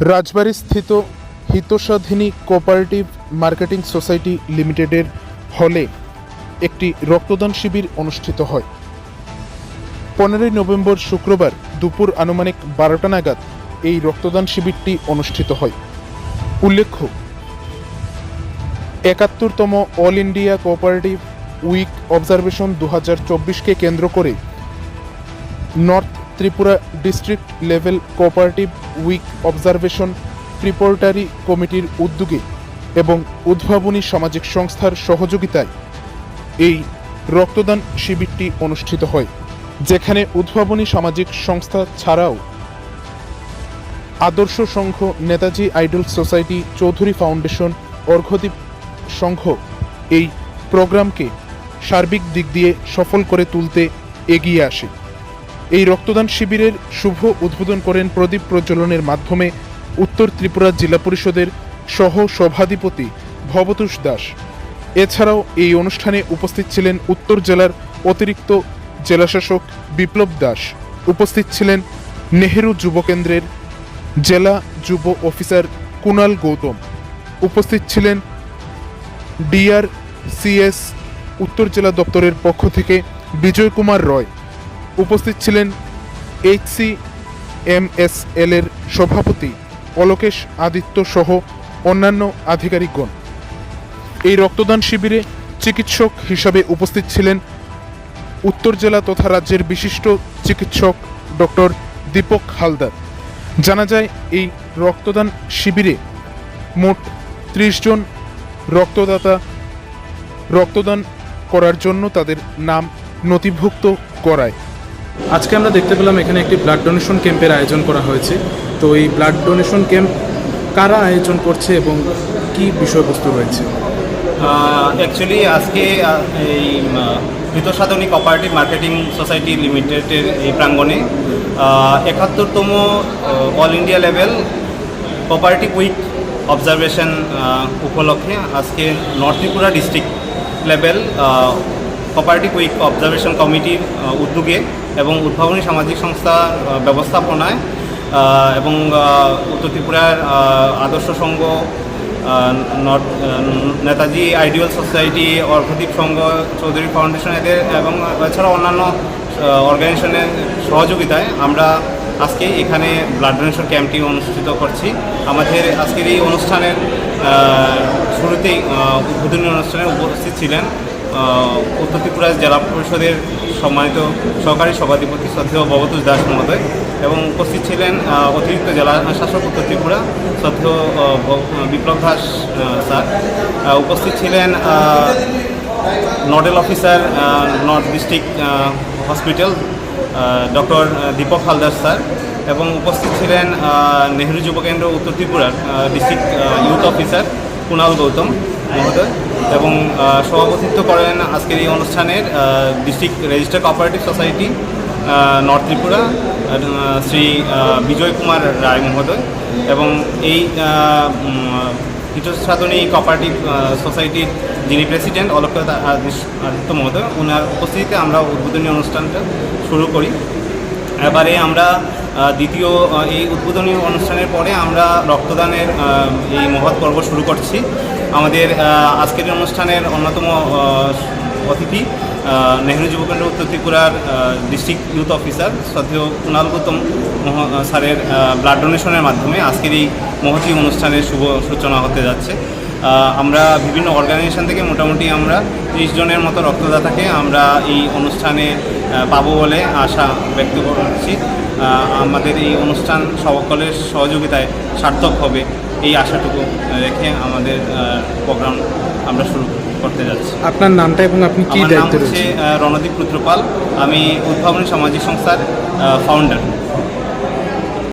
রাজবাড়ী স্থিত হিতসাধিনী cooperative marketing society লিমিটেডের হলে একটি রক্তদান শিবির অনুষ্ঠিত হয়। পনেরোই নভেম্বর শুক্রবার দুপুর আনুমানিক বারোটা নাগাদ এই রক্তদান শিবিরটি অনুষ্ঠিত হয়। উল্লেখ্য, একাত্তরতম all India cooperative week observation দু চব্বিশকে কেন্দ্র করে north Tripura district level cooperative week observation preparatory কমিটির উদ্যোগে এবং উদ্ভাবনী সামাজিক সংস্থার সহযোগিতায় এই রক্তদান শিবিরটি অনুষ্ঠিত হয়, যেখানে উদ্ভাবনী সামাজিক সংস্থা ছাড়াও আদর্শ সংঘ, Netaji idol society, Chowdhury foundation Arghadwip সংঘ এই প্রোগ্রামকে সার্বিক দিক দিয়ে সফল করে তুলতে এগিয়ে আসে। এই রক্তদান শিবিরের শুভ উদ্বোধন করেন প্রদীপ প্রজ্বলনের মাধ্যমে উত্তর ত্রিপুরা জেলা পরিষদের সহ সভাধিপতি ভবতোষ দাস। এছাড়াও এই অনুষ্ঠানে উপস্থিত ছিলেন উত্তর জেলার অতিরিক্ত জেলাশাসক বিপ্লব দাস। উপস্থিত ছিলেন নেহেরু যুব কেন্দ্রের জেলা যুব অফিসার কুনাল গৌতম। উপস্থিত ছিলেন ডিআর সিএস উত্তর জেলা দপ্তরের পক্ষ থেকে বিজয় কুমার রয়। উপস্থিত ছিলেন এইচসি এম এস এল এর সভাপতি অলোকেশ আদিত্য সহ অন্যান্য আধিকারিকগণ। এই রক্তদান শিবিরে চিকিৎসক হিসাবে উপস্থিত ছিলেন উত্তর জেলা তথা রাজ্যের বিশিষ্ট চিকিৎসক ডক্টর দীপক হালদার। জানা যায়, এই রক্তদান শিবিরে মোট ত্রিশ জন রক্তদাতা রক্তদান করার জন্য তাদের নাম নথিভুক্ত করায়। আজকে আমরা দেখতে পেলাম এখানে একটি ব্লাড ডোনেশন ক্যাম্পের আয়োজন করা হয়েছে। তো এই ব্লাড ডোনেশন ক্যাম্প কারা আয়োজন করছে এবং কি বিষয়বস্তু রয়েছে? অ্যাকচুয়ালি আজকে এই সাধনী কোঅপারেটিভ মার্কেটিং সোসাইটি লিমিটেডের এই প্রাঙ্গণে একাত্তরতম all India level cooperative week observation উপলক্ষে আজকে north Tripura district level cooperative week observation কমিটির উদ্যোগে এবং উদ্ভাবনী সামাজিক সংস্থার আহ, ব্যবস্থাপনায় এবং উত্তর ত্রিপুরার Adarsha Sangha north Netaji ideal society Arghadwip Sangha Chowdhury foundation এদের এবং এছাড়াও অন্যান্য অর্গানাইজেশনের সহযোগিতায় আমরা আজকে এখানে ব্লাড ডোনেশন ক্যাম্পটি অনুষ্ঠিত করছি। আমাদের আজকের এই অনুষ্ঠানের শুরুতেই উদ্বোধনী অনুষ্ঠানে উপস্থিত ছিলেন উত্তর ত্রিপুরা জেলা পরিষদের সম্মানিত সহকারী সভাধিপতি শ্রদ্ধেয় ভবতোষ দাস মহোদয় এবং উপস্থিত ছিলেন অতিরিক্ত জেলা শাসক উত্তর ত্রিপুরা শ্রদ্ধেয় বিপ্লব দাস স্যার। উপস্থিত ছিলেন nodal officer north district hospital doctor Dipak Haldar sir এবং উপস্থিত ছিলেন নেহরু যুব কেন্দ্র উত্তর ত্রিপুরার district youth officer Kunal Gautam মহোদয়। এবং সভাপতিত্ব করেন আজকের এই অনুষ্ঠানের district registrar cooperative society north Tripura Shri Bijoy Kumar Roy মহোদয় এবং এই সাধনী কোঅপারেটিভ সোসাইটির যিনি প্রেসিডেন্ট অলক্ষ আদিত্য মহোদয় ওনার উপস্থিতিতে আমরা উদ্বোধনী অনুষ্ঠানটা শুরু করি। এবারে আমরা দ্বিতীয় এই উদ্বোধনী অনুষ্ঠানের পরে আমরা রক্তদানের এই মহৎ পর্ব শুরু করছি। আমাদের আজকের অনুষ্ঠানের অন্যতম অতিথি নেহরু যুবকেন্দ্র উত্তর ত্রিপুরার ডিস্ট্রিক্ট ইউথ অফিসার শ্রদ্ধেয় কুণাল গৌতম স্যারের ব্লাড ডোনেশনের মাধ্যমে আজকের এই মহতী অনুষ্ঠানের শুভ সূচনা হতে যাচ্ছে। আমরা বিভিন্ন অর্গানাইজেশন থেকে মোটামুটি আমরা ত্রিশ জনের মতো রক্তদাতাকে আমরা এই অনুষ্ঠানে পাবো বলে আশা ব্যক্ত করছি। আমাদের এই অনুষ্ঠান সকলের সহযোগিতায় সার্থক হবে। এই আশাটুকু রেখে আমাদের প্রোগ্রাম আমরা শুরু করতে যাচ্ছি। আপনার নামটা এবং আপনি কি আমার নাম দায়িত্ব রয়েছে রণদীপ রুদ্রপাল। আমি উদ্ভাবনী সামাজিক সংস্থার ফাউন্ডার